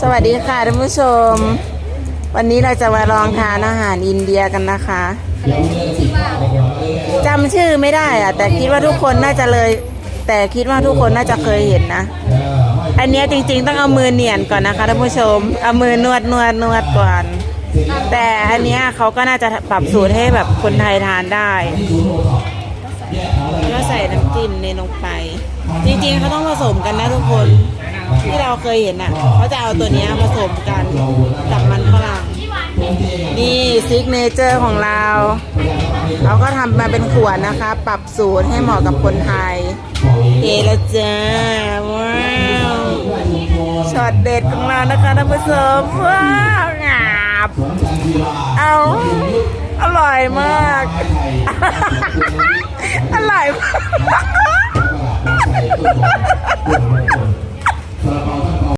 สวัสดีค่ะท่านผู้ชม วันนี้เราจะมาลองทานอาหารอินเดียกันนะคะจำชื่อไม่ได้อะแต่คิดว่าทุกคนน่าจะเลย แต่คิดว่าทุกคนน่าจะเคยเห็นนะ อันเนี้ยจริง ๆ ต้องเอามือเนียนก่อนนะคะท่านผู้ชม เอามือนวดนวดนวดก่อน แต่อันเนี้ยเขาก็น่าจะปรับสูตรให้แบบคนไทยทานได้แล้วใส่น้ำจิ้มในลงไป จริงๆเขาต้องผสมกันนะทุกคน ที่เราเคยเห็นอะเขาจะเอาตัวนี้ผสมกันกับมันฝรั่งนี่ซิกเนเจอร์ของเราเราก็ทำมาเป็นขวดนะคะ ปรับสูตรให้เหมาะกับคนไทยเอละจ้าว้าวช็อตเด็ดของเรานะคะท่านผู้ชมว้าวงาบเอาอร่อยมาก อร่อยมาก